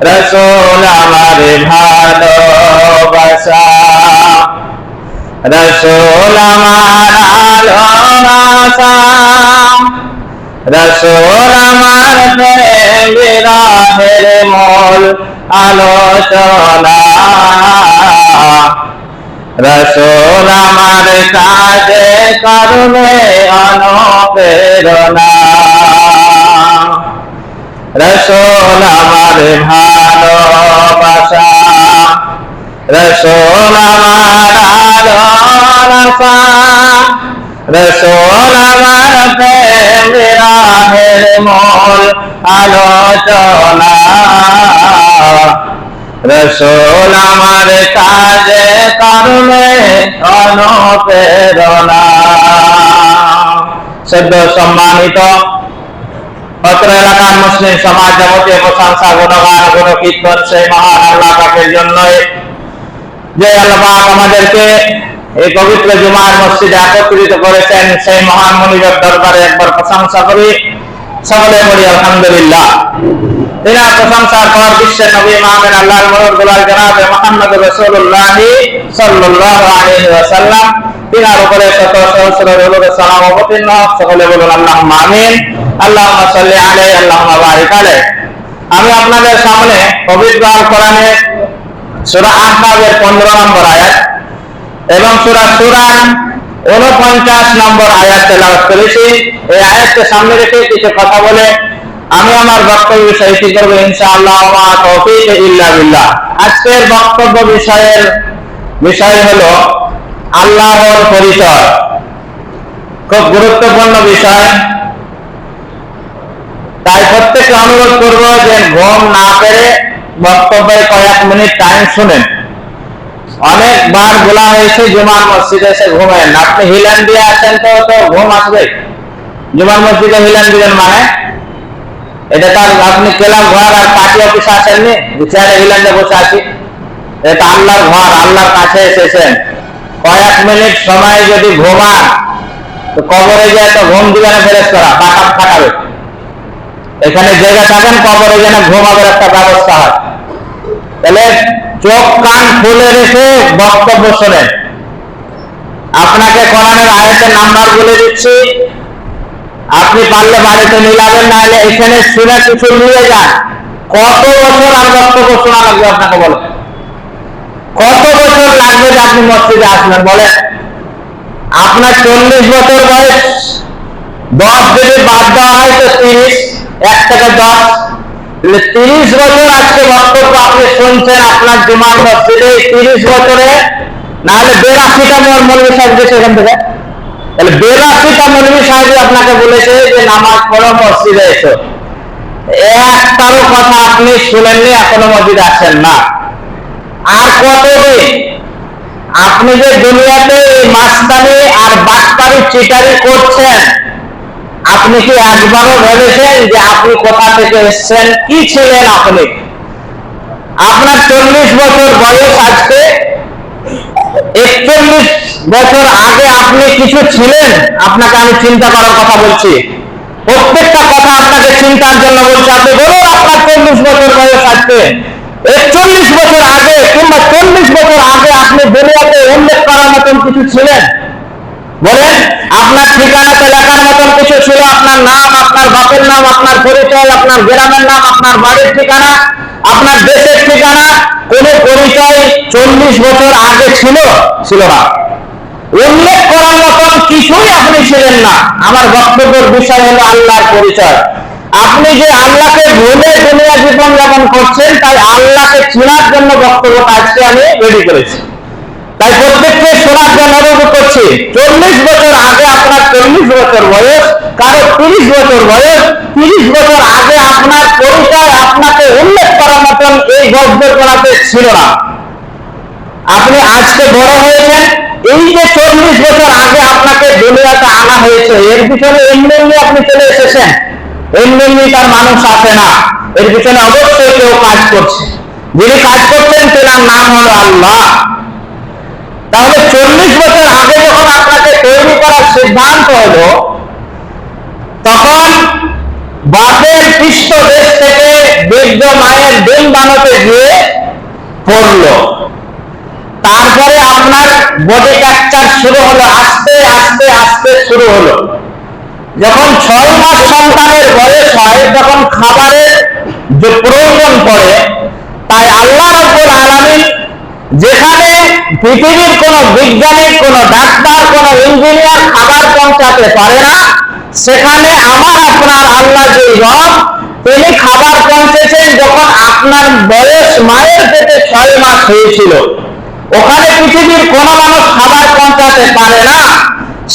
রসুল আমার ভালোবাসা। রসুল আমার আশা রসুল আমার বিরহের মূল আলোচনা। রসুল আমার কাজে করবে অনুপ্রেরণা। রসুল আমার ভালোবাসা রসুল আমার আলোচনা রসুল আমার প্রেম বিরাহের মূল আলোচনা। রসুল আমার কাজে করবে অনুপ্রেরণা। সদ্য সম্মানিত অত্র এলাকার মুসলিম সমাজ যাবতীয় প্রশংসা, গুণগান গুণ কীর্তন সেই মহান আল্লাহ পাকের জন্যই। যে আল্লাহ আমাদেরকে এই পবিত্র জুমার মসজিদে একত্রিত করেছেন, সেই মহান মনিবের দরবারে একবার প্রশংসা করি। সকলে বলি, আলহামদুলিল্লাহ। তিনার প্রশংসার পর বিশ্বের নবী মাহমেদ আল্লাহর মনোর গোলাল জনাবে মোহাম্মদ রসুল্লাহ সাল্লাল্লাহু আলাইহি ওয়াসাল্লাম। তিনার উপরে শত সহস্র রুল সালাম অবতীর্ণ। সকলে বলুন, আল্লাহুম্মা আমিন। আমি আপনাদের সামনে পবিত্র আল কোরআনের সূরা আহকাবের 15 নম্বর আয়াত এবং সূরা সূরার 49 নম্বর আয়াত তেলাওয়াত করেছি। এই আয়াতকে সামনে রেখে কিছু কথা বলে আমি আমার বক্তব্য বিষয় কি করব? ইনশাআল্লাহ তৌফিক ইল্লা বিল্লাহ। আজকের বক্তব্য বিষয়ের বিষয় হলো আল্লাহর পরিচয়। খুব গুরুত্বপূর্ণ বিষয়। তাই প্রত্যেককে অনুরোধ করব যে ঘুম না পেরে বক্তব্যের কয়েক মিনিট টাইম শুনেন। অনেকবার বলা হয়েছে জুমার মসজিদে এসে ঘুমেন আপনি হিলেন দিয়ে আছেন তো তো ঘুম আসবে। জুমার মসজিদে হিলেন দিবেন মানে? এটা তার আপনি ক্লাব ঘর আর পার্টি অফিসে আসেননি যে চেয়ারে হিলেন দিয়ে বসে আছি। এটা আল্লাহর ঘর, আল্লাহর কাছে এসেছেন। কয়েক মিনিট সময় যদি ঘুমান, তো কবরে যায় তো ঘুম দিবে না ফেরেস করা পাকা খাটাবে এখানে জায়গা থাকেন, কবরে যেন ঘুমাবার একটা ব্যবস্থা হয়। তাহলে চোখ, কান খুলে রেখে বক্তব্য শোনেন। আপনাকে কোরআনের আয়াতের নাম্বার বলে দিচ্ছি। আপনি পারলে বাড়িতে মিলাবেন না হলে এখানে শুনে কিছু নিয়ে যান। কত বছর আর বক্তব্য শোনা লাগবে আপনাকে বলো? কত বছর লাগবে যে আপনি মসজিদে আসবেন, বলেন? আপনার চল্লিশ বছর বয়স। দশ যদি বাদ দেওয়া হয়, তো তিরিশ। এক থেকে দশ। তিরিশ বছর আজকে বক্তব্য আপনি শুনছেন আপনার জুমার এই তিরিশ বছরে। নাহলে বেরাশিটা মৌলবী সাহেব গেছে এখান থেকে। তাহলে বেরাশিটা মৌলবী সাহেব আপনাকে বলেছে যে নামাজ পড়ো, মসজিদে এসো। একটারও কথা আপনি শুনেননি, এখনও মসজিদে আসেন না। আর কতদিন? আপনি যে দুনিয়াতে এই মাস্তানি আর বাটপারি চিটারি করছেন আপনি কি একবারও ভেবেছেন যে আপনি কোথা থেকে এসেছেন? কি ছিলেন আপনি? আপনার চল্লিশ বছর বয়স আজকে। একচল্লিশ বছর আগে আপনি কিছু ছিলেন? আপনাকে আমি চিন্তা করার কথা বলছি। প্রত্যেকটা কথা আপনাকে চিন্তার জন্য বলছি। আপনি বলুন আপনার চল্লিশ বছর বয়স আজকে। একচল্লিশ বছর আগে কিংবা চল্লিশ বছর আগে আপনি দুনিয়াতে উল্লেখ করার মতন কিছু ছিলেন? বলেন, আপনার ঠিকানাতে লেখার মতন কিছু ছিল, আপনার নাম, আপনার বাপের নাম, আপনার পরিচয়, আপনার গ্রামের নাম, আপনার বাড়ির ঠিকানা, আপনার দেশের ঠিকানা, কোন পরিচয় চল্লিশ বছর আগে ছিল? ছিল না। উল্লেখ করার মতন কিছুই আপনি ছিলেন না। আমার বক্তব্যের বিষয় হলো আল্লাহর পরিচয়। আপনি যে আল্লাহকে ভুলে দুনিয়া জীবন যাপন করছেন, তাই আল্লাহকে চেনার জন্য বক্তব্যটা আজকে আমি রেডি করেছি। তাই প্রত্যেককে শোনার জন্য অনুরোধ করছি। চল্লিশ বছর আগে আপনার চল্লিশ বছর বয়স, কারও তিরিশ বছর বয়স, তিরিশ বছর আগে আপনার পরিচয় আপনাকে উল্লেখ করার মতন এই গল্পের করাতে ছিল না। আপনি আজকে বড় হয়েছেন, এই যে চল্লিশ বছর আগে আপনাকে দুনিয়াতে আনা হয়েছে, এর পিছনে এমনি আপনি চলে এসেছেন। এমনি তার মানুষ আসে না। এর পিছনে অবশ্যই কেউ কাজ করছে। যিনি কাজ করছেন, তেনার নাম হলো আল্লাহ। তাহলে চল্লিশ বছর আগে যখন আপনাকে তৈরি করার সিদ্ধান্ত হলো, তখন বাপের পৃষ্ঠ দেশ থেকে বৃদ্ধ মায়ের ডিম গিয়ে পড়ল। তারপরে আপনার বডি ক্যাপচার শুরু হলো, আস্তে আস্তে আস্তে শুরু হলো। যখন ছয় মাস সন্তানের বয়স হয় তখন খাবারের যে প্রয়োজন পড়ে, তাই আল্লাহ রব্বুল আলামিন যেখানে পৃথিবীর কোন বিজ্ঞানী কোন ডাক্তার, কোন ইঞ্জিনিয়ার খাবার পৌঁছাতে পারে না। সেখানে আমার, আপনার আল্লাহ যে রব, তিনি খাবার পৌঁছেছেন যখন আপনার বয়স মায়ের পেটে ছয় মাস হয়েছিল। ওখানে পৃথিবীর কোন মানুষ খাবার পৌঁছাতে পারে না।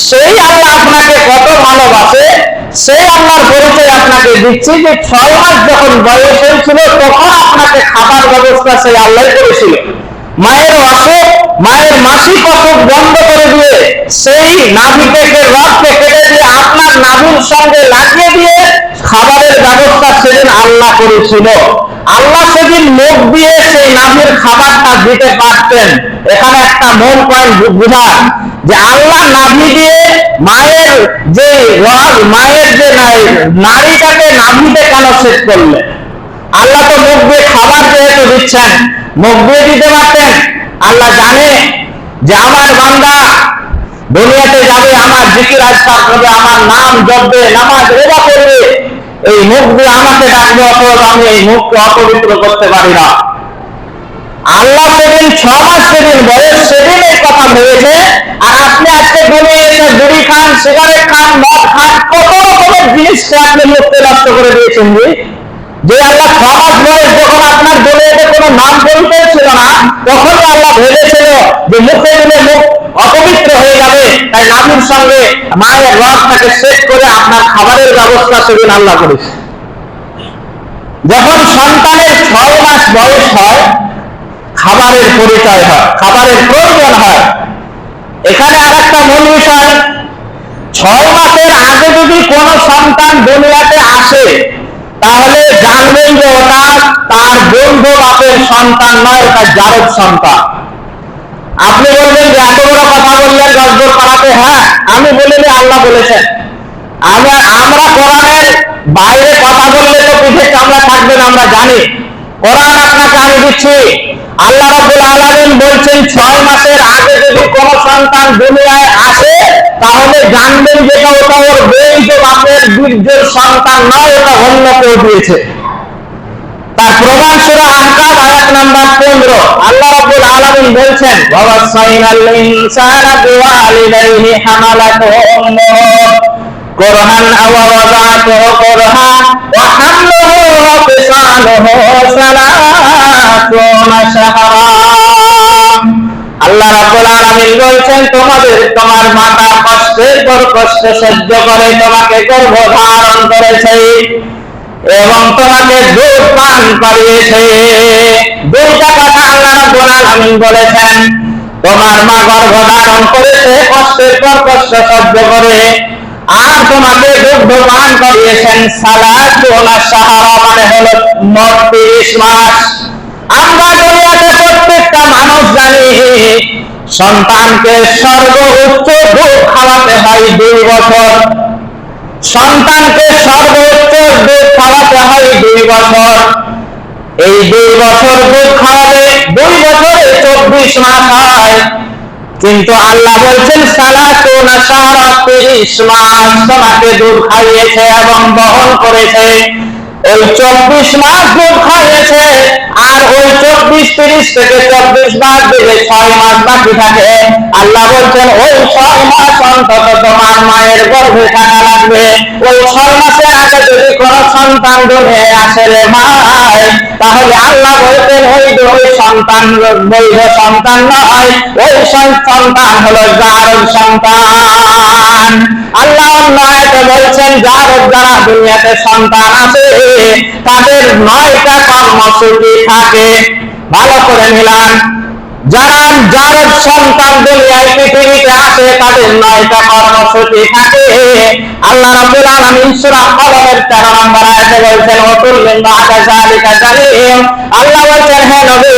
সেই আল্লাহ আপনাকে কত ভালোবাসে, সেই আল্লাহর পরিচয় আপনাকে দিচ্ছি যে ছয় মাস যখন বয়স হয়েছিল, তখন আপনাকে খাবার ব্যবস্থা সেই আল্লাহ করেছিল। মায়ের অসুখ, মায়ের মাসিক অসুখ বন্ধ করে দিয়ে সেই নাভি থেকে রথকে কেটে দিয়ে আপনার নাভির সঙ্গে লাগিয়ে দিয়ে খাবারের ব্যবস্থা সেদিন আল্লাহ করেছিল। আল্লাহ সেদিন মুখ দিয়ে সেই নাভির খাবারটা দিতে পারতেন। এখানে একটা মূল পয়েন্ট বুঝার যে আল্লাহ নাভি দিয়ে মায়ের যে রগ মায়ের যে নারীটাকে নাভিতে কেন শেষ করলেন? আল্লাহ তো মুখ দিয়ে খাবার যেহেতু দিচ্ছেন মুখ দিয়ে দিতে পারতেন। আল্লাহ জানে যে আমার বান্দা দুনিয়াতে যাবে, আমার জিকির আজকার করবে, আমার নাম জপবে, নামাজ রোজা করবে এই মুখ দিয়ে আমাকে ডাকবে অথবা আমি এই মুখকে অপবিত্র করতে পারি না। আল্লাহ সেদিন ছ মাস সেদিন বয়স সেদিন এই কথা ভেবেছে, আর আপনি আজকে দুনিয়া এসে বিড়ি খান, সিগারেট খান, মদ খান, কত রকমের জিনিসকে আপনি মুখকে নষ্ট করে দিয়েছেন জি যে আল্লাহ মাস বয়স যখন আপনার দুনিয়াতে কোনো নাম পরিচয় ছিল না, তখনই আল্লাহ ভেবেছিল যে মুখে দিলে মুখ অপবিত্র হয়ে যাবে। তাই নামের সঙ্গে মায়ের রথটাকে শেষ করে আপনার খাবারের ব্যবস্থা সেদিন আল্লাহ করেছে। যখন সন্তানের ছয় মাস বয়স হয়, খাবারের পরিচয় হয়, খাবারের প্রয়োজন হয়। এখানে আর একটা মূল বিষয়, ছয় মাসের আগে যদি কোনো সন্তান দুনিয়াতে আসে তাহলে জানবেন যে ওটা তার বন্ধু বাপের সন্তান নয় ওটা জারদ সন্তান। আপনি বলবেন যে এত বড় কথা বললেন গজবর পাড়াতে হ্যাঁ আমি বলিনি আল্লাহ বলেছেন। আমরা আমরা কোরআনের বাইরে কথা বললে তো পিঠে চামড়া থাকবে না, আমরা জানি। কোরআন আপনাকে আমি দিচ্ছি আল্লাহ রাব্বুল আলামিন বলছেন, ছয় মাসের আগে যদি কোন সন্তান দুনিয়ায় আসে, তাহলে জানবেন যেটা ওটা ওর বৈধ বাপের বীর্যের সন্তান নয়, ওটা অন্য কেউ দিয়েছে। তার প্রমাণ সূরা আহকাম, আয়াত নাম্বার 15 আল্লাহ রাব্বুল আলামিন বলছেন ওয়াসাইনাল ইনসানা বিওয়ালিদাইহি হামালাতু উম্মুহু কুরহা ওয়া হামলুহু ওয়া ফিসালুহু সালাতুনা শাহরা আল্লাহ রাব্বুল আলামিন বলছেন, তোমাদের, তোমার মাতা কষ্টের পর কষ্ট সহ্য করে, তোমাকে গর্ভধারণ করেছে এবং তোমাকে দুধ পান করিয়েছে। দুইটা কথা আল্লাহ রাব্বুল আলামিন বলেছেন, তোমার মা গর্ভধারণ করেছে, কষ্টের পর কষ্ট সহ্য করে আর তোমাকে দুগ্ধ পান করিয়েছেন সালাতুনা সাহারা মানে হলো মোট 30 মাস। আমরা দুনিয়াতে প্রত্যেকটা মানুষ জানি, সন্তানকে সর্বোচ্চ দুধ খাওয়াতে হয় দুই বছর। সন্তানকে সর্বোচ্চ দুধ খাওয়াতে হয় দুই বছর। এই দুই বছর দুধ খাওয়ালে দুই বছরে চব্বিশ মাস হয়। কিন্তু আল্লাহ বলছেন সালাতুনা তিরিশ মাস তোমাকে দুধ খাইয়েছে এবং বহন করেছে। ওই চব্বিশ মাস দুধ খাইয়েছে, আর ওই চব্বিশ তিরিশ থেকে চব্বিশ মাস ছয় মাস বাকি থাকে। আল্লাহ বলছেন, ওই ছয় মাস অন্তত তোমার মায়ের গর্ভে থাকা লাগবে। ওই ছয় যদি সন্তান দুনিয়ায় আসে রে মায় তাহলে আল্লাহ বলতেন ওই ওই সন্তান বৈধ সন্তান নয়, ওই সন্তান হলো জারদ সন্তান। আল্লাহ অন্য বলছেন, জারদ যারা দুনিয়াতে সন্তান আছে তাদের নয়টা কর্মসূচি থাকে। ভালো করে নিলাম যারা জারদ সন্তান দুনিয়ায় পৃথিবীতে আসে তাদের নয়টা কর্মসূচি থাকে। আল্লাহ রাব্বুল আলামিন সূরা কলমের 13 নম্বর আয়াতে বলছেন ওতুল মিন বাদা জালিম। আল্লাহ বলছেন, হে নবী,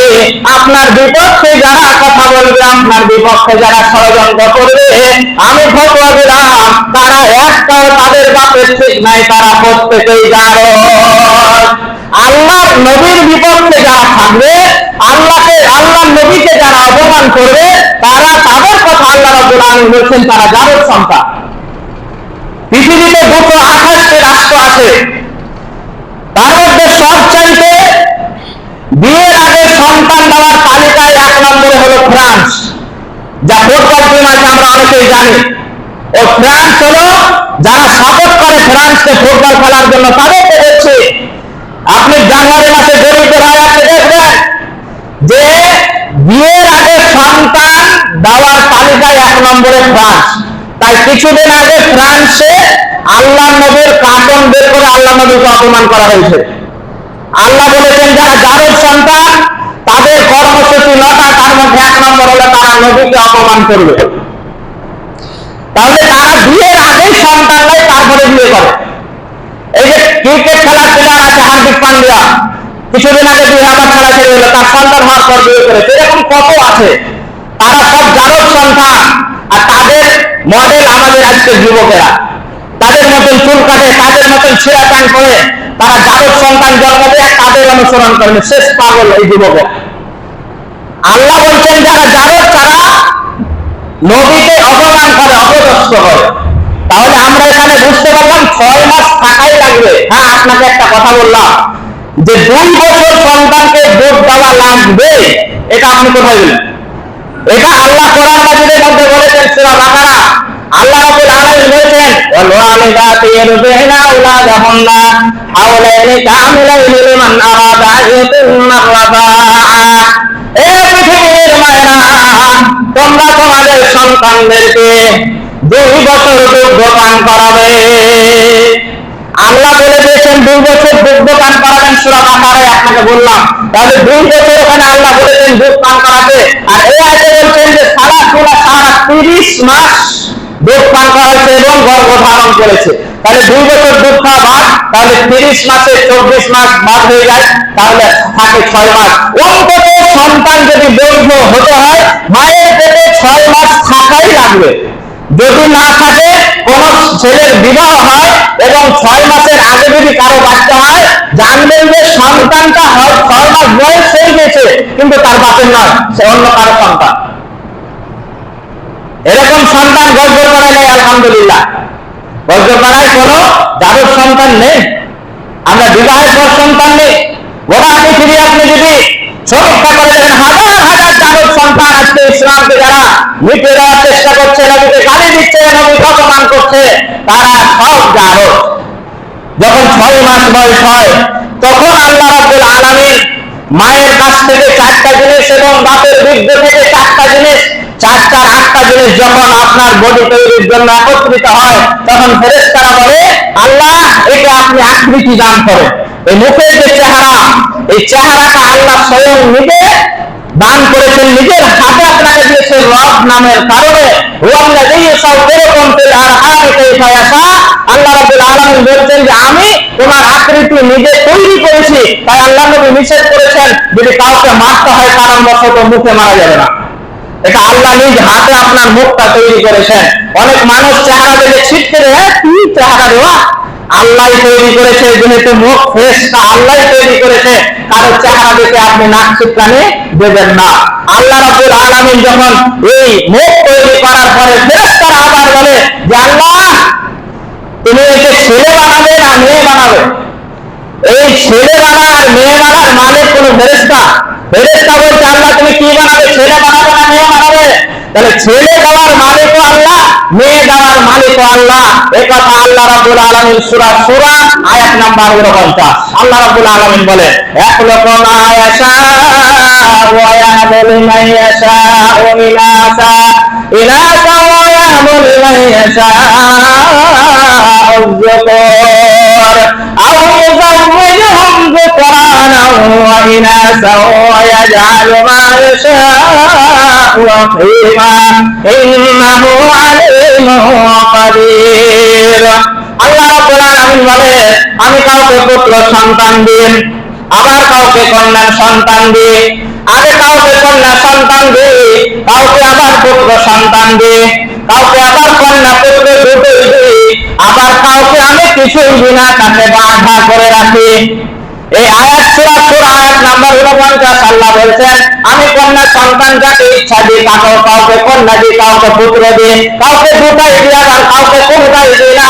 আপনার বিপক্ষে যারা কথা বলবে, আপনার বিপক্ষে যারা ষড়যন্ত্র করবে, আমি ফতোয়া দিলাম, তারা একটাও তাদের বাপের ঠিক নাই, তারা প্রত্যেকেই জারদ আল্লাহর নবীর বিপক্ষে যারা থাকবে, আল্লাহকে আল্লাহ নবীকে যারা অপমান করবে, তারা তাদের কথা আল্লাহ রাব্বুল আলামিন বলছেন, তারা জারদ সন্তান। পৃথিবীতে দুটো আঠাশটি রাষ্ট্র আছে। তার মধ্যে সবচাইতে বিয়ের আগে সন্তান দেওয়ার তালিকায় এক নম্বরে হলো ফ্রান্স, যা ফুটবল টিম আছে আমরা অনেকেই জানি। ও ফ্রান্স হলো যারা সাপোর্ট করে ফ্রান্সকে ফুটবল খেলার জন্য তাদেরকে দেখছি। আপনি জানুয়ারি মাসে হয়ে আছে, দেখবেন যে বিয়ের আগে সন্তান দেওয়ার তালিকায় এক নম্বরে ফ্রান্স। তাই কিছুদিন আগে ফ্রান্সে আল্লাহ নবীর কার্টন বের করে আল্লাহ নবীকে অপমান করা হয়েছে। আল্লাহ বলেছেন, যারা জারদ সন্তান, তাদের কর্মসূচি নটা তার মধ্যে এক নম্বর হলে তারা নবীকে অপমান করবে। তাহলে তারা বিয়ের আগেই সন্তান নেয়, তারপরে বিয়ে করে। ক্রিকেট খেলার প্লেয়ার আছে হার্দিক পান্ডিয়া কিছুদিন আগে দুই হাজার খেলা ছেড়ে দিল তার সন্তান হওয়ার পর বিয়ে করেছে এরকম কত আছে? তারা সব জারদ সন্তান। আর তাদের মডেল আমাদের আজকের যুবকেরা। তাদের মতন চুল কাটে, তাদের মতন ছেঁড়া প্যান্ট করে তারা জারদ সন্তান জন্ম দেয়, তাদের অনুসরণ করেন শেষ পাগল এই যুবকেরা আল্লাহ বলছেন, যারা জারদ তারা নবীকে অপমান করে, অপদস্থ করে। তাহলে আমরা এখানে বুঝতে পারলাম ছয় মাস থাকাই লাগবে। হ্যাঁ আপনাকে একটা কথা বললাম। যে দুই বছর সন্তানকে দুধ দেওয়া লাগবে, এটা আপনি কোথায় দিলেন এটা আল্লাহ কোরআন মাজিদের মধ্যে বলেছেন, সূরা বাকারা। আল্লাহ রাব্বুল আলামিন বলেছেন ওয়াল ওয়ালিদাতি ইরদিনা আওলাদাহুন্না হাওলাইনি কামিলাইনি লিমান আরাদা আইয়াতুন্না রাদাআ এ পৃথিবীর মায়েরা, তোমরা তোমাদের সন্তানদেরকে দুই বছর দুগ্ধ পান করাবে আল্লাহ বলে দিয়েছেন, দুই বছর দুগ্ধ পান করাবেন, সুরা বাকারে আপনাকে বললাম। তাহলে দুই বছর ওখানে আল্লাহ বলেছেন, দুধ পান করাবে আর এই আয়তে বলছেন যে, সারা সুরা সারা তিরিশ মাস দুধ পান করাচ্ছে এবং গর্ভ ধারণ করেছে। তাহলে দুই বছর দুধ খাওয়া বাদ, তাহলে তিরিশ মাসে চব্বিশ মাস বাদ হয়ে যায়, তাহলে থাকে ছয় মাস। অন্তত সন্তান যদি দৈর্ঘ্য হতে হয়, মায়ের পেটে ছয় মাস থাকাই লাগবে। যদি না থাকে, কোন ছেলের বিবাহ হয় এবং ছয় মাসের আগে যদি কারও বাচ্চা হয়, জানবেন যে সন্তানটা হয় ছয় মাস বয়স হয়ে গেছে, কিন্তু তার বাপের নয়, সে অন্য কারও সন্তান। এরকম সন্তান গর্ব করায় নেই, আলহামদুলিল্লাহ। গর্ব করায় কোন যাদের সন্তান নেই। আমরা বিবাহের পর সন্তান নেই। গোটা পৃথিবী আপনি যদি সমীক্ষা করে দেখেন হাজার হাজার সন্তান আজকে ইসলামকে যারা মিটে দেওয়ার চেষ্টা করছে নবীকে গালি দিচ্ছে নবীকে অপমান করছে, তারা সব জাগত যখন ছয় মাস বয়স হয়, তখন আল্লাহ রাব্বুল আলামিন মায়ের কাছ থেকে চারটা জিনিস এবং বাপের বৃদ্ধ থেকে চারটা জিনিস চারটার আটটা জিনিস যখন আপনার বডি তৈরির জন্য একত্রিত হয়, তখন ফেরেশতারা বলে, আল্লাহ, এটা আপনি আকৃতি দান করেন। এই মুখের যে চেহারা, এই চেহারাটা আল্লাহ স্বয়ং নিজে দান করেছেন নিজের হাতে আপনাকে দিয়েছেন রব নামের কারণে। আল্লাহ রাব্বুল আলামিন বলছেন যে আমি তোমার আকৃতি নিজে তৈরি করেছি তাই আল্লাহ নবী নিষেধ করেছেন যদি কাউকে মারতে হয় কারণ বশত মুখে মারা যাবে না। এটা আল্লাহ নিজ হাতে আপনার মুখটা তৈরি করেছেন। অনেক মানুষ চেহারা দেখে ছিটকে দেয় "হ্যাঁ, কি চেহারা দেওয়া আল্লাহ তৈরি করেছে, যেহেতু মুখ ফেসটা আল্লাহ তৈরি করেছে, কারও চেহারা দেখে আপনি নাক ছিটকানি দেবেন না। আল্লাহ রাব্বুল আলামিন যখন এই মুখ তৈরি করার পরে ফেরেশতারা আবার বলে যে, আল্লাহ, তুমি একে ছেলে বানাবে না মেয়ে বানাবে? এই ছেলে বানা আর মেয়ে বানার মালিক কোন ফেরেস্তা ফেরেস্তা বলছে, আল্লাহ, তুমি কি বানাবে? ছেলে বানাবে না মেয়ে বানাবে? তাহলে ছেলে দেওয়ার মালিকও আল্লাহ মেয়ে দেওয়ার মালিকও আল্লাহ এ কথা আল্লাহ রাব্বুল আলামিন সূরা সূরা আয়াত নাম্বার 49 আল্লাহ রাব্বুল আলামিন বলে ইয়াখলুকু মা ইয়াশা ওয়া ইয়াহবু লিমান ইয়াশা ইনাসা ইনাসা ওয়া ইয়াহবু লিমান ইয়াশা الذكور أو يزوجهم ذكرانا وإناثا ويجعل ما يشاء وقيما إنه عليم قدير আল্লাহ রাব্বুল আলামিন বলে আমি কাউকে পুত্র সন্তান দিন আবার কাউকে কন্যা সন্তান দিই আগে কাউকে কন্যা সন্তান দিই কাউকে আবার পুত্র সন্তান দিই কাউকে আবার কন্যা পুত্র দুটোই দিই আবার কাউকে আমি কিছুই বিনা তাকে বাধা করে রাখি এই আয়াত সূরা সূরা আয়াত নাম্বার 49 আল্লাহ বলছেন, আমি কন্যা সন্তান যাকে ইচ্ছা দিই কাউকে কাউকে কন্যা দিই কাউকে পুত্র দিই কাউকে দুটাই দিই আবার কাউকে কোনটাই দিই না।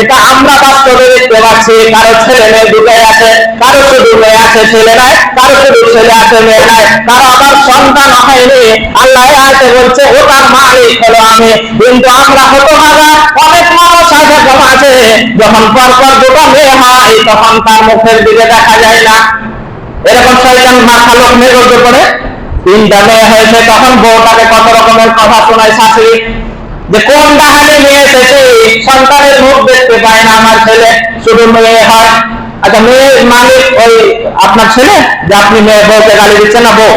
এটা আমরা বাস্তবে দেখতে পাচ্ছি, কারও ছেলে মেয়ে দুটাই আছে, কারও শুধু মেয়ে আছে, ছেলে নাই, কারও শুধু ছেলে আছে, মেয়ে নাই, কারও আবার সন্তান হয়নি। আল্লাহ আয়তে বলছে, ওটার মালিক হলো আমি। কিন্তু আমরা হতো ভাগা অনেক মানুষ আছে কম আছে, যখন পর পর দুটো মেয়ে হয়, তখন তার মুখের দিকে দেখা এরকম শয়তান মাথা লোক হয়েছে, তখন বউটাকে কত রকমের কথা শোনায় শাশুড়ি। যে কোন ডাহানে নিয়ে এসেছে? সন্তানের মুখ দেখতে পায় না আমার ছেলে, শুধু মেয়ে হয়। আচ্ছা মেয়ে মালিক ওই আপনার ছেলে? যে আপনি মেয়ে বউকে গালি দিচ্ছেন না বউ?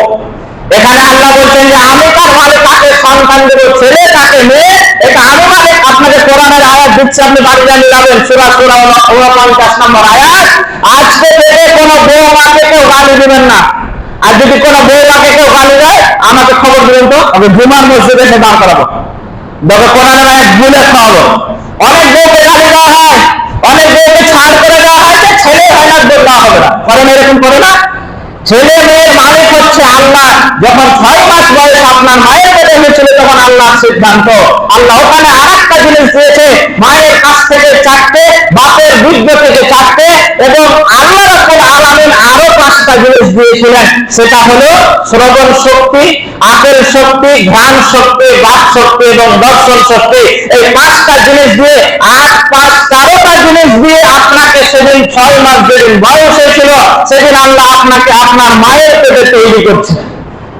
এখানে আল্লাহ বলছেন যে, আমি তার মালিক, তাকে সন্তান দেবো, ছেলে তাকে মেয়ে, এটা আমি মালিক, আপনাকে কোরআনের আয়াত দিচ্ছে, আপনি বাড়ি জানিয়ে যাবেন। সুরা সুরা উনপঞ্চাশ নম্বর আয়াত। আজকে থেকে কোনো বউ মাকে কেউ গালি দিবেন না। আর যদি কোনো বউ কেউ গালি দেয়, আমাকে খবর দিবেন তো? আমি জুমার মসজিদে এসে দাঁড় করাবো। তবে কোরআনের আয়াত ভুলে খাওয়াবো। অনেক বউকে গালি দেওয়া হয়, অনেক বউকে ছাড় করে দেওয়া হয় যে ছেলে হয় না, বউ দেওয়া হবে না। করেন এরকম করে না? ছেলে মেয়ের মালিক হচ্ছে আল্লাহ। যখন ছয় মাস বয়স আপনার মায়ের পেটে হয়েছিল, তখন আল্লাহ সিদ্ধান্ত। আল্লাহ ওখানে আর একটা জিনিস দিয়েছে, মায়ের কাছ থেকে চারটে, বাপের বৃদ্ধ থেকে চারটে, এবং আল্লাহ আলামিন পাঁচটা জিনিস দিয়েছিলেন, সেটা হলো শ্রবণ শক্তি আকল শক্তি ঘ্রাণ শক্তি, বাক শক্তি এবং দর্শন শক্তি। এই পাঁচটা জিনিস দিয়ে, আট, পাঁচ, তেরোটা জিনিস দিয়ে আপনাকে সেদিন ছয় মাস যেদিন বয়স হয়েছিল, সেদিন আল্লাহ আপনাকে আপনার মায়ের পেটে তৈরি করছে।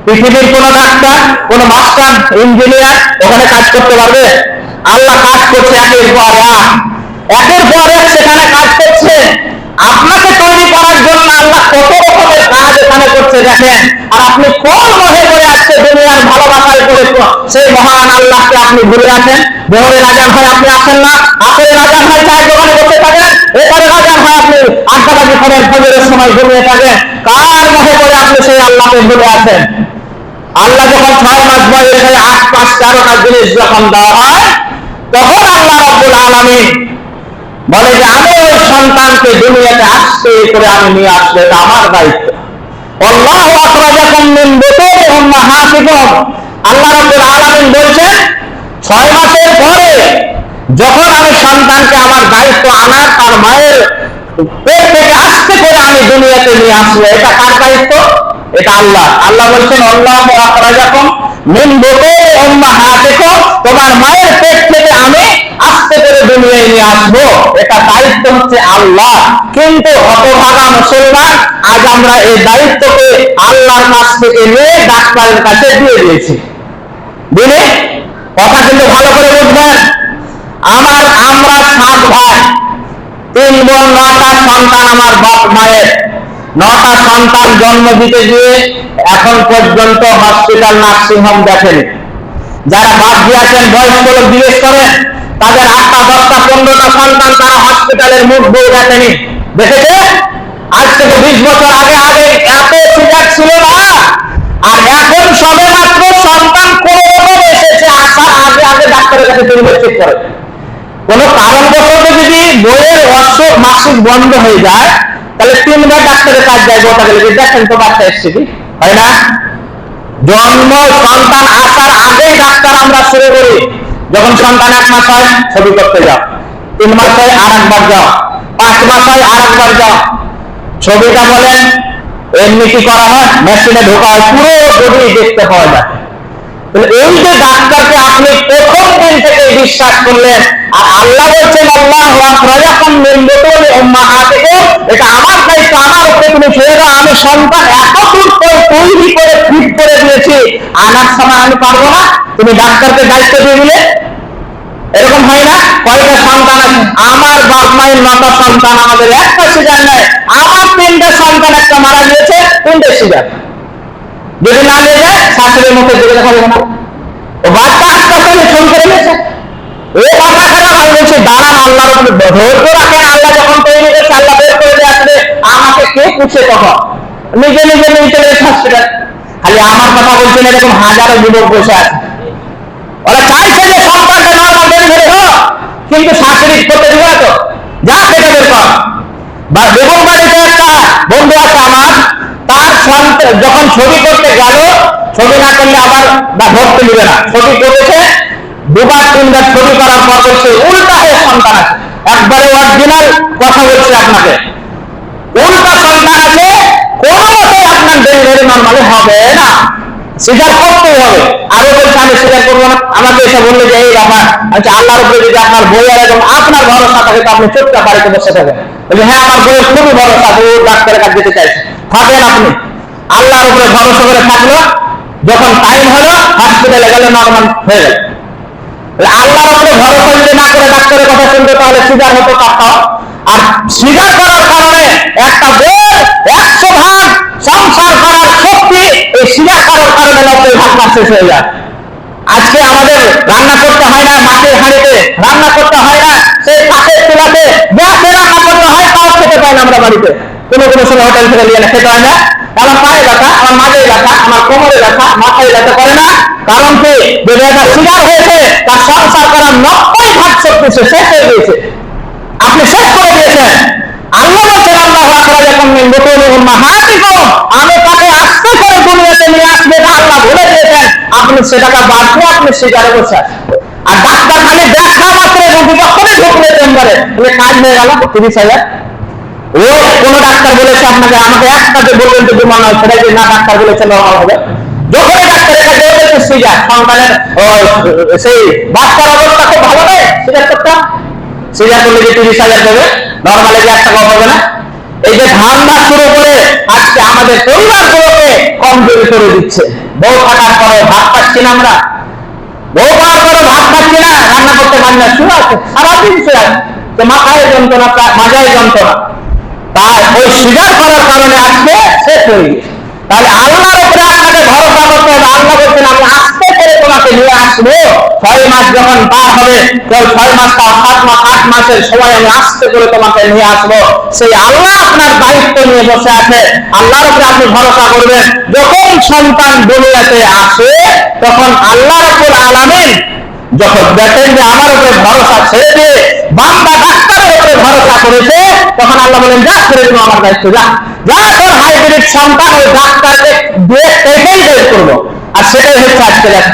পৃথিবীর কোন ডাক্তার, কোন মাস্টার, ইঞ্জিনিয়ার ওখানে কাজ করতে পারবে? আল্লাহ কাজ করছে একের পর এক। একের পর এক সেখানে কাজ করছে। আপনাকে তৈরি করার করছে দেখেন, আর আপনি কোন মহে করে আজকে দুনিয়ার ভালোবাসায় করে সেই মহান আল্লাহকে আপনি ভুলে আছেন দেহরে রাজার হয় আপনি আসেন না? আপনি রাজার হয় চায়ের দোকানে বসে থাকেন? এখানে রাজার হয় আপনি আড্ডা বাজি করেন, ফজরের সময় ঘুমিয়ে থাকেন। কার মহে করে আপনি সেই আল্লাহকে ভুলে আছেন? আল্লাহ যখন ছয় মাস বয়সে আট, পাঁচ তেরোটা জিনিস যখন দেওয়া হয়, তখন আল্লাহ রব্বুল আলমী বলে যে, আমি ওই সন্তানকে দুনিয়াতে আসতে করে আমি নিয়ে আসব, এটা আমার দায়িত্ব। আল্লাহ বলছেন মাসের পরে যখন আমি সন্তানকে আমার দায়িত্ব আনার তার মায়ের পেট থেকে আসতে করে আমি দুনিয়াতে নিয়ে আসব, এটা কার দায়িত্ব? এটা আল্লাহ। আল্লাহ বলছেন, আল্লাহ তোমার মায়ের পেট ডাক্তারের কাছে দিয়ে দিয়েছি। কথা কিন্তু ভালো করে বুঝবেন। আমার আমরা সাত ভাই, তিন বোন, নটা সন্তান আমার বাপ মায়ের। নটা সন্তান জন্ম দিতে গিয়ে এখন পর্যন্ত হসপিটাল নার্সিংহোম দেখেনি। যারা বাদ দিয়েছেন, বয়স্ক লোক জিজ্ঞেস করেন তাদের আটটা দশটা পনেরোটা সন্তান তারা হসপিটালের মুখ বউ দেখেনি। দেখেছে? আজ থেকে বিশ বছর আগে আগে এত সুযোগ ছিল না। আর এখন সবে মাত্র সন্তান কোন রকম এসেছে আসার আগে আগে ডাক্তারের কাছে তিনি চেক করে। কোন কারণবশত যদি বইয়ের অসুখ মাসিক বন্ধ হয়ে যায়, তাহলে তিনবার ডাক্তারের কাজ যায় গোটা গেলে। যে দেখেন তো বাচ্চা এসছে কি? হয় না? জন্ম, সন্তান আসার আগেই ডাক্তার আমরা শুরু করি। যখন সন্তান এক মাস হয়, ছবি করতে যাও। তিন মাস হয় আর একবার যাও। পাঁচ মাস হয় আর একবার যাও। ছবিটা বলেন, এমনি কি করা হয়? মেশিনে ঢোকা হয়, পুরো বডি দেখতে পাওয়া যায়। এই যে ডাক্তারকে আপনি প্রথম দিন থেকে বিশ্বাস করলেন, আর আল্লাহ বলছেন এটা আমার দায়িত্ব, আমার উপরে তুমি ছেড়ে দাও, আমি সন্তান এত দূর তৈরি করে ফিট করে দিয়েছি। আনার সময় আমি পারব না, তুমি ডাক্তারকে দায়িত্ব দিয়ে দিলে। এরকম হয় না, কয়টা সন্তান আমার বাপ মায়ের নটা সন্তান আমাদের একটা সিজার নেয় আমার তিনটা সন্তান একটা মারা গিয়েছে, তিনটে সিজার যদি না নিয়ে যায়, শাশুড়ির মুখে দিকে দেখা যাবে না। ও বাচ্চা আমি ফোন করে নিয়েছে। ও মাথা খারাপ আমি বলছি, দাঁড়ান, আল্লাহর উপরে ধৈর্য রাখেন আল্লাহ যখন তৈরি করেছে আল্লাহ বের করে দিয়ে আসলে আমাকে কে পুছে তখন নিজে নিজে নিয়ে চলে হসপিটাল খালি আমার কথা বলছেন এরকম হাজারো যুবক বসে আছে। ওরা চাইছে যে সন্তানটা নর্মাল ডেলিভারি হোক কিন্তু শাশুড়ি করতে দিবে তো। যা পেটে বের কর। বা বেগুন বাড়িতে একটা বন্ধু আছে যখন ছবি করতে গেল, ছবি না করলে আবার বা ধরতে নেবে না। ছবি করেছে, দুবার, তিনবার ছবি করার পর বলছে, উল্টা হয়ে সন্তান আছে। একবারে অরিজিনাল কথা বলছে আপনাকে। উল্টা সন্তান আছে কোনো মতে আপনার ডেলিভারি নর্মালি হবে না। স্বীকার করতেই হবে। আরও বলছে, আমি স্বীকার করব না। আমাকে এসে বললে যে, এই ব্যাপার আচ্ছা আল্লাহর উপরে যদি আপনার বই আর এবং আপনার ভরসা থাকে, তো আপনি চোখটা বাড়িতে বসে থাকেন। বলছে হ্যাঁ আমার বইয়ের খুবই ভরসা ও ডাক্তারের কাছে যেতে চাইছে। থাকেন আপনি। আল্লাহর উপরে ভরসা করে থাকল, যখন টাইম হলো হসপিটালে গেলে নর্মাল হয়ে গেল। আল্লাহর উপরে ভরসা যদি না করে ডাক্তারের কথা শুনতে, তাহলে সিজার হতো পারতাম আর সিজার করার কারণে একটা বই একশো ভাগ সংসার করার শক্তি এই সিজার করার কারণে নব্বই ভাগ শেষ হয়ে যায়। আজকে আমাদের রান্না করতে হয় না, মাটির হাঁড়িতে রান্না করতে হয় না, সেই কাঠের চুলাতে গ্যাসে রান্না করতে হয়, তাও খেতে পাই না আমরা বাড়িতে। কোনো কোনো সময় হোটেল থেকে নিয়ে না খেতে হয় না। আমার পায়ে ব্যথা, আমার মাঝে ব্যথা, আমার কোমরে ব্যথা, মাথায় ব্যথা করে না। কারণ কি? যদি একটা সিগার হয়েছে, তার সংসার করার নব্বই ভাগ শক্তি সে শেষ হয়ে গিয়েছে আপনি শেষ করে দিয়েছেন। আল্লাহ বলছেন, আল্লাহ আকবার যখন নতুন মাহাতিকম আমি তাকে আস্তে করে দুনিয়াতে নিয়ে আসবে এটা আল্লাহ বলে দিয়েছেন। আপনি সেটাকে বাদ আপনি সিগারে বসে আর ডাক্তার দেখা মাত্র রোগী যখনই ঢুকলে চেম্বারে। কাজ হয়ে গেল, তিরিশ হাজার। ডাক্তার বলেছে আপনাকে? আমাকে না ডাক্তার বলেছে অবস্থা তিরিশ হাজার যে শুরু করে আজকে আমাদের পরিবারগুলোকে কমজোরি করে দিচ্ছে। বউ থাকার পরে ভাত পাচ্ছি না আমরা। বউ পাওয়ার পরে ভাত পাচ্ছি না, রান্না করতে পারি না। শুয়ে আছে, সারাদিন আছে। মাথায় যন্ত্রণা, মাজায় যন্ত্রণা। তাই ওই স্বীকার করার কারণে আজকে হয়ে গেছে। তাহলে আল্লাহর উপরে আপনাকে ভরসা করতে হবে, আল্লাহ বলছেন, আমি আস্তে করে তোমাকে নিয়ে আসব। ছয় মাস যখন পার হবে ছয় মাস বা সাত মাস আট মাসের সময় আমি আস্তে করে তোমাকে নিয়ে আসব। সেই আল্লাহ আপনার দায়িত্ব নিয়ে বসে আছে। আল্লাহর উপরে আপনি ভরসা করবেন। যখন সন্তান দুনিয়াতে আসে, তখন আল্লাহর উপর আলামিন যখন দেখেন যে আমার উপরে ভরসা ছেড়ে দিয়ে বান্দা ডাক্তারের উপরে ভরসা করেছে, তখন আল্লাহ বলেন, যা ছেড়ে দিবো আমার দায়িত্ব, যা। যা তোর হাইব্রিড সন্তান ওই ডাক্তারকে এটাই বের করব আর সেটাই হচ্ছে আজকে দেখ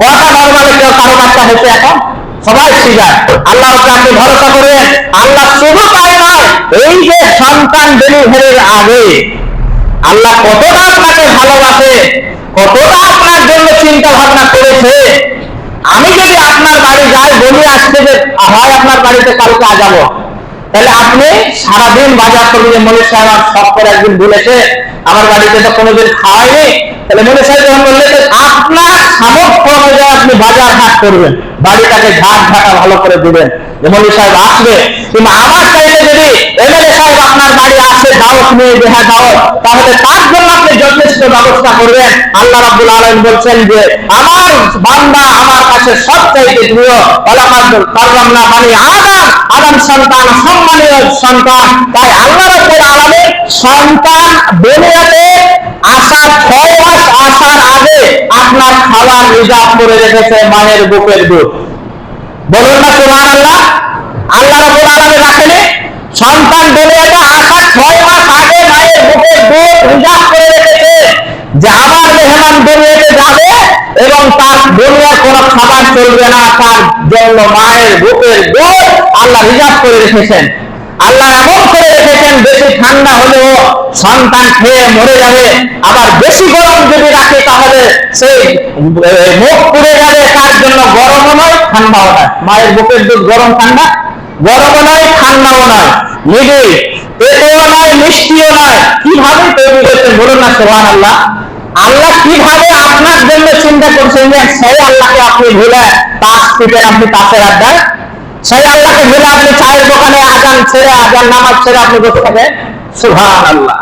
কটা নর্মালি কেউ কারও বাচ্চা হচ্ছে এখন? সবাই সিগার আল্লাহ আপনি ভরসা করবেন আল্লাহ শুধু তাই নয়, এই যে সন্তান ডেলিভারির আগে আল্লাহ কতটা আপনাকে ভালোবাসে, কতটা আপনার জন্য চিন্তা ভাবনা করেছে। আমি যদি আপনার বাড়ি যাই, বলি আজকে যে হয় আপনার বাড়িতে কালকে আ যাব। তাহলে আপনি সারাদিন বাজার করবেন যে মনির সাহেব, আমার সব করে একদিন বলেছে, আমার বাড়িতে তো কোনোদিন খাওয়াইনি তাহলে মনির সাহেব যখন বললে যে, আপনার সামর্থ্য অনুযায়ী আপনি বাজার হাট করবেন, বাড়িটাকে ঝাড় ঝাঁটা ভালো করে দিবেন। যে মনির সাহেব আসবে কিন্তু আমার চাইলে যদি এমএলএ সাহেব আপনার বাড়ি আসে, দাওয়াত নিয়ে হ্যাঁ দাওয়াত, তাহলে তার জন্য ব্যবস্থা করবেন। আল্লাহ রাব্বুল আলামিন বলছেন যে, আমার বান্দা আমার কাছে সবচাইতে প্রিয় কাররামনা বানি আদম আদম সন্তান, সম্মানীয় সন্তান। তাই আল্লাহ রাব্বুল আলামিন সন্তান দুনিয়াতে আসার ছয় মাস আসার আগে আপনার খাবার রিজার্ভ করে রেখেছে মায়ের বুকের দুধ। বলুন না, সুবহানাল্লাহ। আল্লাহ রাব্বুল আলামিন রাখেনি সন্তান দুনিয়াতে আসার ছয় মাস আগে মায়ের বুকের দুধ রিজার্ভ করে রেখেছে যে আমার মেহমান দুনিয়াতে যাবে এবং তার দুনিয়ার কোনো খাবার চলবে না, তার জন্য মায়ের বুকের দুধ আল্লাহ রিজার্ভ করে রেখেছেন। আল্লাহ এমন করে রেখেছেন, বেশি ঠান্ডা হলেও সন্তান খেয়ে মরে যাবে। আবার বেশি গরম যদি রাখে, তাহলে সেই মুখ পুড়ে যাবে, তার জন্য গরমও নয়, ঠান্ডাও নয়। মায়ের বুকের দুধ গরম ঠান্ডা? গরমও নয়, ঠান্ডাও নয়। নিজে পেটেও নয়, মিষ্টিও নয়। কীভাবে তৈরি করছেন বলুন না সোহান আল্লাহ আল্লাহ কীভাবে আপনার জন্য চিন্তা করছেন যে, সেই আল্লাহকে আপনি ভুলে তাস ফিটের আপনি পাশের আড্ডায়? সেই আল্লাহকে ভুলে আপনি চায়ের দোকানে আজান ছেড়ে, আজান নামাজ ছেড়ে আপনি বসে থাকেন? সুহান আল্লাহ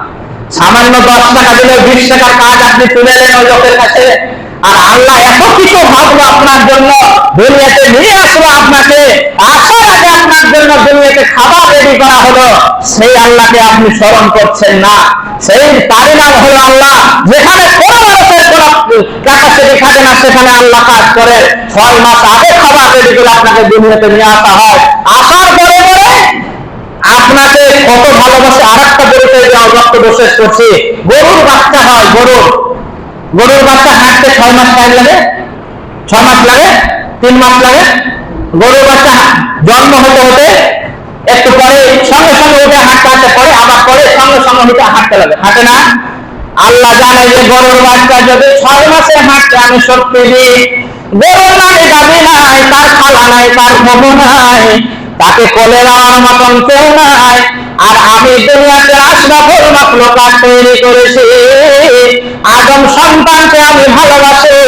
সামান্য দশ টাকা দিলে বিশ টাকার কাজ আপনি তুলে নেন ওই লোকের কাছে। আর আল্লাহ এত কিছু ভাবলো আপনার জন্য, দুনিয়াতে নিয়ে আসলো আপনাকে আসার আগে আপনার জন্য দুনিয়াতে খাবার রেডি করা হলো। সেই আল্লাহকে আপনি স্মরণ করছেন না। সেই নাম হলো আল্লাহ, যেখানে সেখানে আল্লাহ কাজ করে। খাবার আপনাকে দুনিয়াতে নিয়ে আসা হয়। আসার পরে আপনাকে কত ভালোবাসে আর একটা পরিচয় করছি। গরুর বাচ্চা হয় গরুর। গরুর বাচ্চা হাঁটতে ছয় মাস টাইম লাগে, ছয় মাস লাগে, তিন মাস লাগে। গরুর বাচ্চা জন্ম হতে হতে একটু পরে, সঙ্গে সঙ্গে উঠে হাঁটতে হাঁটতে পরে, আবার পরে সঙ্গে সঙ্গে উঠে হাঁটতে লাগে। হাঁটে না? আল্লাহ জানে যে গরুর বাচ্চা যদি ছয় মাসে হাঁটতে আমি শক্তি দিই গরুর নাই গাবি নাই, তার খালা নাই, তার খবর নাই, তাকে কোলে নেওয়ার মতন কেউ নাই। আর আমি দুনিয়াতে আশরাফুল মাখলুকাত তৈরি করেছি। আদম সন্তানকে আমি ভালোবাসি,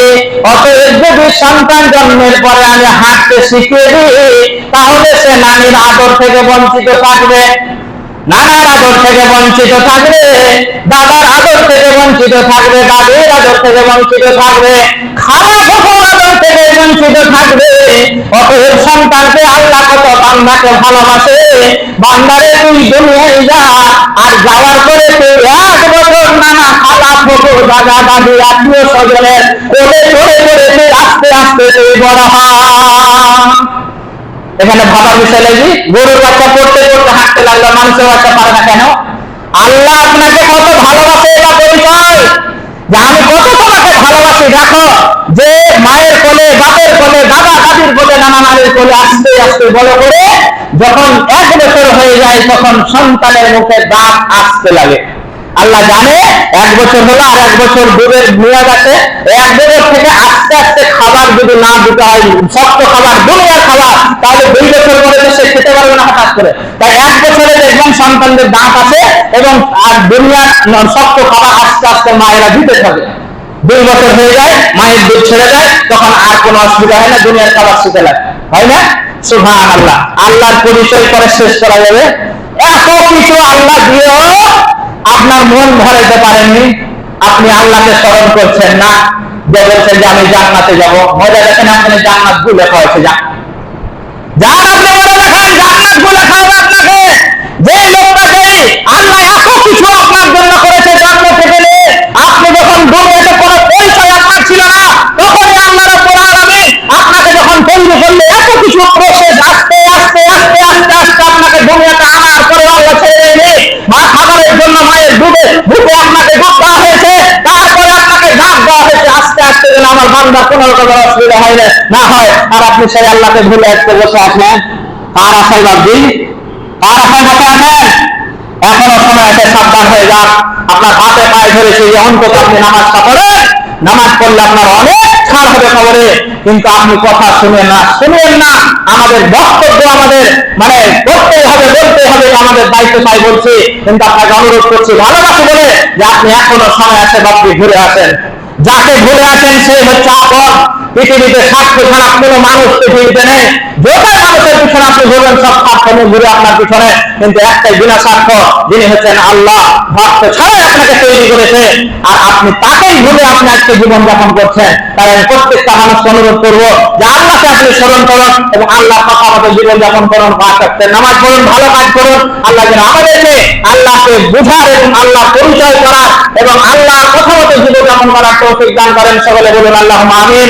অতএব যদি সন্তান জন্মের পরে আমি হাঁটতে শিখিয়ে দিই, তাহলে সে নানির আদর থেকে বঞ্চিত থাকবে। নানার আদর থেকে বঞ্চিত থাকবে দাদার আদর থেকে বঞ্চিত থাকবে, দাদির আদর থেকে বঞ্চিত থাকবে ফুফুর আদর থেকে বঞ্চিত থাকবে। অতএব সন্তানকে আল্লাহ কত বান্দাকে ভালোবাসে, বান্দারে তুই দুনিয়ায় যা, আর যাওয়ার পরে তুই এক বছর নানা খালা ফুফু দাদা, দাদি আত্মীয় স্বজনের কোলে চড়ে চড়ে তুই আস্তে আস্তে তুই বড় হ এখানে ভাবার বিষয় লাগি গরুর বাচ্চা পড়তে পড়তে হাঁটতে লাগল, মানুষের বাচ্চা পারে না কেন? আল্লাহ আপনাকে কত ভালোবাসে এটা পরিচয় যে আমি কত তোমাকে ভালোবাসি, দেখো। যে মায়ের কোলে, বাপের কোলে, দাদা দাদির কোলে, নানা নানির কোলে আস্তে আস্তে বড় করে যখন এক বছর হয়ে যায়, তখন সন্তানের মুখে দাঁত আসতে লাগে। আল্লাহ জানে, এক বছর হলো আর এক বছর দুধের মেয়াদ আছে। এক বছর থেকে আস্তে আস্তে খাবার যদি না দিতে হয়, শক্ত খাবার, দুনিয়ার খাবার, তাহলে দুই বছর পরে সে খেতে পারবে না হঠাৎ করে। তাই এক বছরে দেখবেন সন্তানদের দাঁত আছে এবং আর দুনিয়ার শক্ত খাবার আস্তে আস্তে মায়েরা দিতে থাকে। দুই বছর হয়ে যায়, মায়ের দুধ ছেড়ে যায় তখন আর কোনো অসুবিধা হয় না, দুনিয়ার খাবার শিখে লাগে। হয় না? সুভান আল্লাহ আল্লাহর পরিচয় করে শেষ করা যাবে। এত কিছু আল্লাহ দিয়েও আপনার মন ভরাইতে পারেননি। আপনি আল্লাহকে স্মরণ করছেন না। যে বলছেন যে আমি জান্নাতে যাব। মজা দেখেন আপনি জান্নাতগুলো লেখা হয়েছে যা আপনাকে। যে লোকটাকে আল্লাহ এত কিছু আপনার জন্য করেছে জন্ম থেকে আপনি যখন দুনিয়াতে কোনো পরিচয় আপনার ছিল না, তখনই আল্লাহ রাব্বুল আপনাকে যখন তৈরি করলে, এত কিছু প্রসেস আস্তে আস্তে আস্তে আস্তে আস্তে আপনাকে দুনিয়াতে আনার পরে আল্লাহ ছেড়ে দুধে দুধে আপনাকে দেওয়া হয়েছে, তারপরে আপনাকে ডাক দেওয়া হয়েছে। আস্তে আস্তে যেন আমার বান্দা কোনো রকম অসুবিধা হয় না না হয়, আর আপনি সেই আল্লাহকে ভুলে আজকে বসে আছেন। কার আশায় ভাবছি কার আশায় বসে আছেন এখনও সময় আছে, সাবধান হয়ে যান আপনার হাতে পায়ে ধরেছে যে অন্তত আপনি নামাজটা পড়েন নামাজ পড়লে আপনার অনেক ছাড় হবে খবরে। কিন্তু আপনি কথা শুনেন না। শুনেন না। আমাদের বক্তব্য আমাদের মানে হবে হবে আমাদের দায়িত্ব তাই বলছি। কিন্তু আপনাকে অনুরোধ করছি ভালোবাসি বলে যে আপনি এখনও সময় আছে বা আপনি ঘুরে আসেন। যাকে ঘুরে আসেন সে হচ্ছে আপন। পৃথিবীতে স্বার্থ ছাড়া কোনো মানুষ পৃথিবীতে নেই। যতই মানুষের পিছনে আপনি ঘুরবেন, সব স্বার্থ ঘুরে আপনার পিছনে কিন্তু একটাই বিনা স্বার্থ যিনি হচ্ছেন আল্লাহ। ভক্ত ছাড়াই আপনাকে তৈরি করেছে। আর আপনি তাকেই ভুলে আপনি আজকে জীবন যাপন করছেন। তাই আমি প্রত্যেকটা মানুষকে অনুরোধ করব যে আল্লাহকে আপনি স্মরণ করুন এবং আল্লাহ কথা মতো জীবন যাপন করুন পাঁচ নামাজ পড়ুন, ভালো কাজ করুন। আল্লাহ যেন আমাদেরকে আল্লাহকে বুঝার এবং আল্লাহ পরিচয় করার এবং আল্লাহ কথা মতো জীবন যাপন করার তৌফিক দান করেন। সকলে বলুন আল্লাহ আমিন।